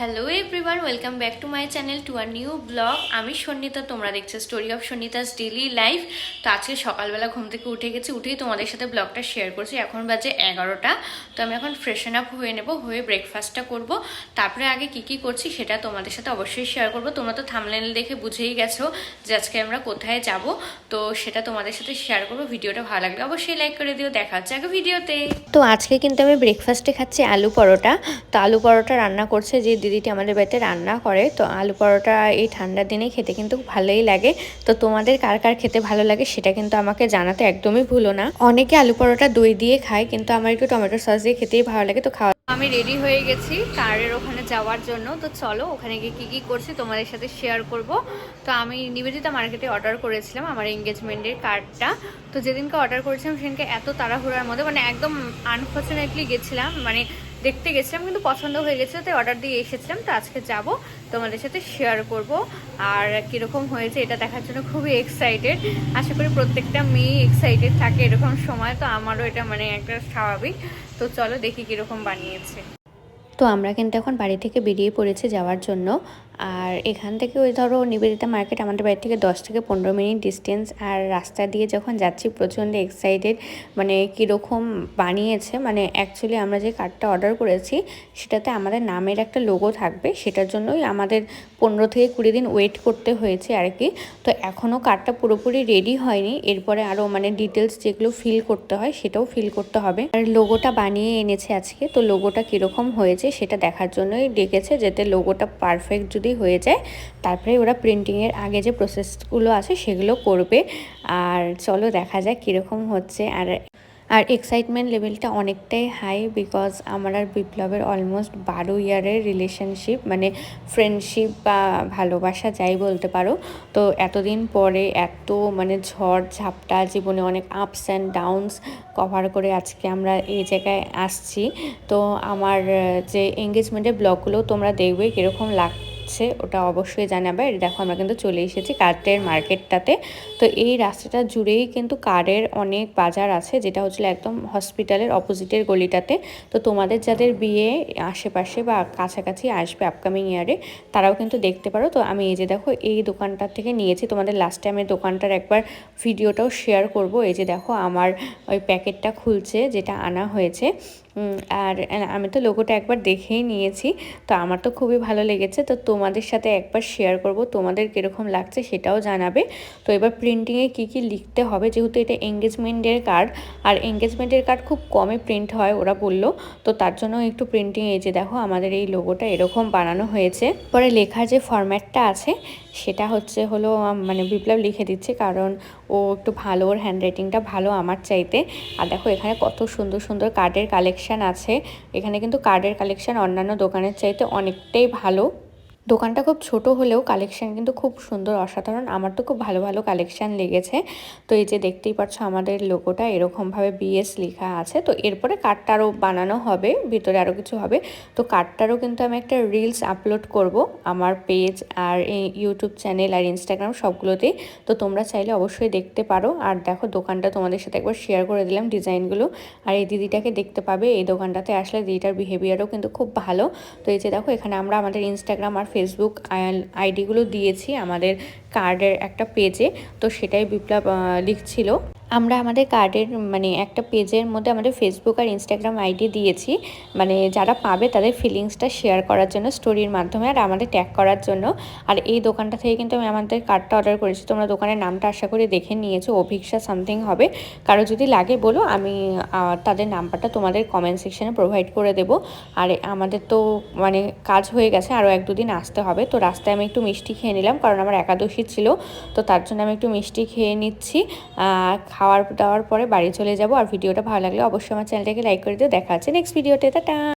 Hello everyone welcome back to my channel to our new blog আমি সন্নিতা, তোমরা দেখছ story of Sannita's daily life তো আজকে সকালবেলা ঘুম থেকে উঠে গেছি, উঠেই তোমাদের সাথে ব্লগটা শেয়ার করছি। এখন বাজে এগারোটা, তো আমি এখন ফ্রেশন আপ হয়ে নেব, হয়ে ব্রেকফাস্টটা করব। তারপরে আগে কি কি করছি সেটা তোমাদের সাথে অবশ্যই শেয়ার করব। তোমরা তো থামলেন দেখে বুঝেই গেছো যে আজকে আমরা কোথায় যাব। তো সেটা তোমাদের সাথে শেয়ার করব, ভিডিওটা ভালো লাগলে অবশ্যই লাইক করে দিও। দেখা হচ্ছে আগে ভিডিওতে। তো আজকে কিন্তু আমি ব্রেকফাস্টে খাচ্ছি আলু পরোটা। তো আলু পরোটা রান্না করছে যে দিদিটি আমাদের বাড়িতে রান্না করে, তো আলু পরোটা এই ঠান্ডার দিনে খেতে কিন্তু ভালোই লাগে। তো তোমাদের কার কার খেতে ভালো লাগে সেটা কিন্তু আমাকে জানাতে একদমই ভুলো না। অনেকে আলু পরোটা দই দিয়ে খায়, কিন্তু আমার একটু টমেটো সস দিয়ে খেতেই ভালো লাগে, তো খাওয়া আমি রেডি হয়ে গেছি কারের ওখানে যাওয়ার জন্য। তো চলো ওখানে গিয়ে কী কী করছি তোমাদের সাথে শেয়ার করব। তো আমি নিবেদিতা মার্কেটে অর্ডার করেছিলাম আমার এঙ্গেজমেন্টের কার্ডটা তো যেদিনকে অর্ডার করেছিলাম সেদিনকে এত তাড়াহুড়ার মধ্যে মানে একদম আনফর্চুনেটলি গেছিলাম। মানে দেখতে গেছিলাম, কিন্তু পছন্দ হয়ে গেছিল তাই অর্ডার দিয়ে এসেছিলাম, তো আজকে যাব, তোমাদের সাথে শেয়ার করব। আর কীরকম হয়েছে এটা দেখার জন্য খুবই এক্সাইটেড আশা করি প্রত্যেকটা মেয়ে এক্সাইটেড থাকে এরকম সময়, তো আমারও এটা মানে একটা স্বাভাবিক। তো চলো দেখি কীরকম বানিয়েছে। তো আমরা কিন্তু এখন বাড়ি থেকে বেরিয়ে পড়েছি যাওয়ার জন্য। আর এখান থেকে ওই ধরো নিবেদিতা মার্কেট আমাদের বাড়ি থেকে দশ থেকে পনেরো মিনিট ডিস্টেন্স আর রাস্তা দিয়ে যখন যাচ্ছি প্রচণ্ড এক্সাইটেড মানে কীরকম বানিয়েছে মানে অ্যাকচুয়ালি আমরা যে কার্ডটা অর্ডার করেছি, সেটাতে আমাদের নামের একটা লোগো থাকবে, সেটার জন্যই আমাদের পনেরো থেকে কুড়ি দিন ওয়েট করতে হয়েছে আর কি। তো এখনও কার্ডটা পুরোপুরি রেডি হয়নি, এরপরে আরও মানে ডিটেলস যেগুলো ফিল করতে হয়, সেটাও ফিল করতে হবে। আর লোগোটা বানিয়ে এনেছে আজকে, তো লোগোটা কীরকম হয়েছে সেটা দেখার জন্যই ডেকেছে, যাতে লোগোটা পারফেক্ট যদি হয়ে যায়, তারপরে ওরা প্রিন্টিংয়ের আগে যে প্রসেসগুলো আছে সেগুলো করবে। আর চলো দেখা যাক কীরকম হচ্ছে। আর আর এক্সাইটমেন্ট লেভেলটা অনেকটাই হাই বিকজ আমার আর বিপ্লবের অলমোস্ট বারো ইয়ারের রিলেশনশিপ মানে ফ্রেন্ডশিপ বা ভালোবাসা যাই বলতে পারো, তো এতদিন পরে এত মানে ঝড় ঝাপটা, জীবনে অনেক আপস অ্যান্ড ডাউনস কভার করে আজকে আমরা এই জায়গায় আসছি। তো আমার যে এঙ্গেজমেন্টের ব্লগগুলো তোমরা দেখবে কীরকম লাগ হচ্ছে, ওটা অবশ্যই জানাবে। দেখো, আমরা কিন্তু চলে এসেছি কার্টের মার্কেটটাতে। তো এই রাস্তাটা জুড়েই কিন্তু কারের অনেক বাজার আছে, যেটা হচ্ছিল একদম হসপিটালের অপোজিটের গলিটাতে। তো তোমাদের যাদের বিয়ে আশেপাশে বা কাছাকাছি আসবে আপকামিং ইয়ারে তারাও কিন্তু দেখতে পারো। তো আমি এই যে দেখো, এই দোকানটা থেকে নিয়েছি। তোমাদের লাস্ট টাইমের দোকানটার একবার ভিডিওটাও শেয়ার করব। এই যে দেখো, আমার ওই প্যাকেটটা খুলছে, যেটা আনা হয়েছে। আর আমি তো লোগোটা একবার দেখেই নিয়েছি, তো আমার তো খুবই ভালো লেগেছে, তো তোমাদের সাথে একবার শেয়ার করব, তোমাদের কীরকম লাগছে সেটাও জানাবে। তো এবার প্রিন্টিংয়ে কি কি লিখতে হবে, যেহেতু এটা এঙ্গেজমেন্টের কার্ড আর এঙ্গেজমেন্টের কার্ড খুব কমে প্রিন্ট হয়, ওরা বলল, তো তার জন্য একটু প্রিন্টিং এই যে দেখো, আমাদের এই লোগোটা এরকম বানানো হয়েছে। পরে লেখার যে ফরম্যাটটা আছে সেটা হচ্ছে হলো মানে বিপ্লব লিখে দিচ্ছে, কারণ ও একটু ভালো, ওর হ্যান্ডরাইটিংটা ভালো আমার চাইতে। আর দেখো, এখানে কত সুন্দর সুন্দর কার্ডের কালেকশান আছে। এখানে কিন্তু কার্ডের কালেকশান অন্যান্য দোকানের চাইতে অনেকটাই ভালো। দোকানটা খুব ছোট হলেও কালেকশান কিন্তু খুব সুন্দর, অসাধারণ। আমার তো খুব ভালো ভালো কালেকশান লেগেছে। তো এই যে দেখতেই পাচ্ছ আমাদের লোগোটা এরকমভাবে বিএস লেখা আছে। তো এরপরে কার্ডটা আরও বানানো হবে, ভিতরে আরও কিছু হবে। তো কার্ডটারও কিন্তু আমি একটা রিলস আপলোড করব আমার পেজ আর ইউটিউব চ্যানেল আর ইনস্টাগ্রাম সবগুলোতেই। তো তোমরা চাইলে অবশ্যই দেখতে পারো। আর দেখো দোকানটা তোমাদের সাথে একবার শেয়ার করে দিলাম ডিজাইনগুলো। আর এই দিদিটাকে দেখতে পাবে, এই দোকানটাতে আসলে দিদিটার বিহেভিয়ারও কিন্তু খুব ভালো। তো এই যে দেখো এখানে আমরা আমাদের ইনস্টাগ্রাম আর ফেসবুক আইডিগুলো দিয়েছি আমাদের কার্ডের একটা পেজে তো সেটাই বিপ্লব লিখছিল। আমরা আমাদের কার্ডের মানে একটা পেজের মধ্যে আমাদের ফেসবুক আর ইনস্টাগ্রাম আইডি দিয়েছি। মানে যারা পাবে তাদের ফিলিংসটা শেয়ার করার জন্য স্টোরির মাধ্যমে আর আমাদের ট্যাগ করার জন্য। আর এই দোকানটা থেকে কিন্তু আমি আমাদের কার্ডটা অর্ডার করেছি। তোমরা দোকানের নামটা আশা করি দেখে নিয়েছো অভিক্ষা সামথিং হবে। কারও যদি লাগে বলো, আমি তাদের নাম্বারটা তোমাদের কমেন্ট সেকশনে প্রোভাইড করে দেবো। আর আমাদের তো মানে কাজ হয়ে গেছে আরও এক দুদিন আসতে হবে। তো রাস্তায় আমি একটু মিষ্টি খেয়ে নিলাম, কারণ আমার একাদশী ছিল। তো তার জন্য আমি একটু মিষ্টি খেয়ে নিচ্ছি। খাওয়ার দাওয়ার পরে বাড়ি চলে যাব। আর ভিডিওটা ভালো লাগলে অবশ্যই আমার চ্যানেলটাকে লাইক করে দিও। দেখা আছে নেক্সট ভিডিওতে টা